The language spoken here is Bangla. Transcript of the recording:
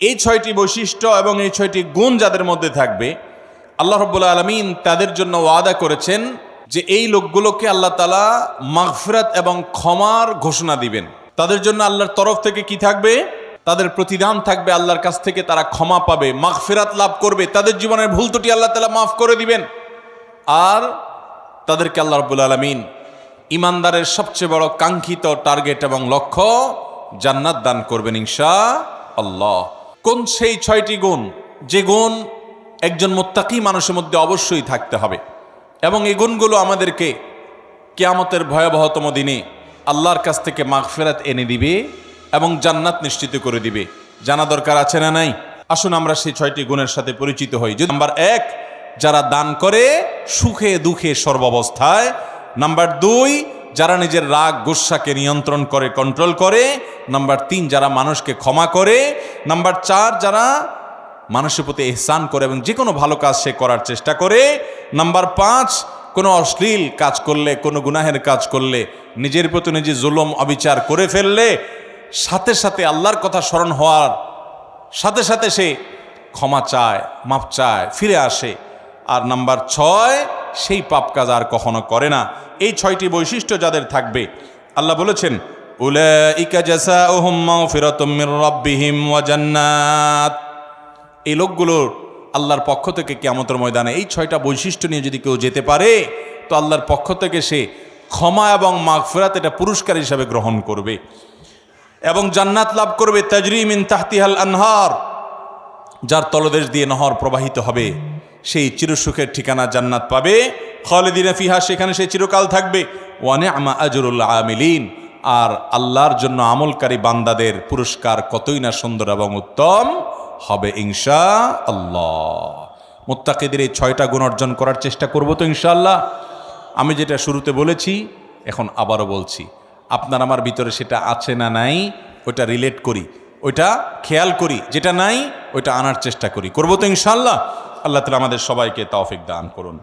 এই ছয়টি বৈশিষ্ট্য এবং এই ছয়টি গুণ যাদের মধ্যে থাকবে, আল্লাহ রব্বুল আলমিন তাদের জন্য ওয়াদা করেছেন যে এই লোকগুলোকে আল্লাহ তালা মাগফিরাত এবং ক্ষমার ঘোষণা দিবেন। তাদের জন্য আল্লাহর তরফ থেকে কি থাকবে? তাদের প্রতিদান থাকবে আল্লাহর কাছ থেকে, তারা ক্ষমা পাবে, মাগফিরাত লাভ করবে। তাদের জীবনের ভুল ত্রুটি আল্লাহ তালা মাফ করে দিবেন। আর তাদেরকে আল্লাহ রব্বুল আলমিন ইমানদারের সবচেয়ে বড় কাঙ্ক্ষিত টার্গেট এবং লক্ষ্য জান্নাত দান করবেন ইনশা আল্লাহ কোন সেই ছয়টি গুণ? যে গুণ একজন মোত্তাকি মানুষের মধ্যে অবশ্যই থাকতে হবে। এবং এই গুণগুলো আমাদেরকে কেয়ামতের ভয়াবহতম দিনে আল্লাহর কাছ থেকে মাগফেরাত এনে দিবে এবং জান্নাত নিশ্চিত করে দিবে। জানা দরকার আছে না নাই? আসুন আমরা সেই ছয়টি গুণের সাথে পরিচিত হই। যদি নাম্বার এক, যারা দান করে সুখে দুঃখে সর্বাবস্থায়। নাম্বার দুই, যারা নিজের রাগ গুসাকে নিয়ন্ত্রণ করে কন্ট্রোল করে। নাম্বার তিন, যারা মানুষকে ক্ষমা করে নাম্বার চার, যারা মানুষের প্রতি এহসান করে এবং যে কোনো ভালো কাজ সে করার চেষ্টা করে। নাম্বার পাঁচ, কোনো অশ্লীল কাজ করলে, কোনো গুনাহের কাজ করলে, নিজের প্রতি নিজে জুলম, অবিচার করে ফেললে, সাথে সাথে আল্লাহর কথা স্মরণ হওয়ার সাথে সাথে সে ক্ষমা চায় মাপ চায়, ফিরে আসে। আর নাম্বার ছয়, সেই পাপ কাজ আর কখনো করে না। এই ছয়টি বৈশিষ্ট্য যাদের থাকবে, আল্লাহ বলেছেন উলাইকা জাসাউহুম মাগফিরাতুম মির রাব্বিহিম ওয়া জান্নাত। এই লোকগুলোর আল্লাহর পক্ষ থেকে কেমতের ময়দানে এই ছয়টা বৈশিষ্ট্য নিয়ে যদি কেউ যেতে পারে, তো আল্লাহর পক্ষ থেকে সে ক্ষমা এবং মাগফিরাত এটা পুরস্কার হিসাবে গ্রহণ করবে এবং জান্নাত লাভ করবে তাজরিমিন তাহতিহাল আনহার। যার তলদেশ দিয়ে নহর প্রবাহিত হবে, সেই চিরসুখের ঠিকানা জান্নাত পাবে। খালেদিনা ফিহা, সেখানে সে চিরকাল থাকবে। ওয়ানে আমা আজরুল্লাহ আমিলিন। আর আল্লাহর জন্য আমলকারী বান্দাদের পুরস্কার কতই না সুন্দর এবং উত্তম হবে ইনশা আল্লাহ মোত্তাকিদের এই ছয়টা গুণ অর্জন করার চেষ্টা করব তো ইনশাল্লাহ আমি যেটা শুরুতে বলেছি, এখন আবারও বলছি, আপনার আমার ভিতরে সেটা আছে না নাই ওটা রিলেট করি, ওইটা খেয়াল করি, যেটা নাই, ওইটা আনার চেষ্টা করি। করব তো ইনশাল্লাহ আল্লাহ তালা আমাদের সবাইকে তৌফিক দান করুন।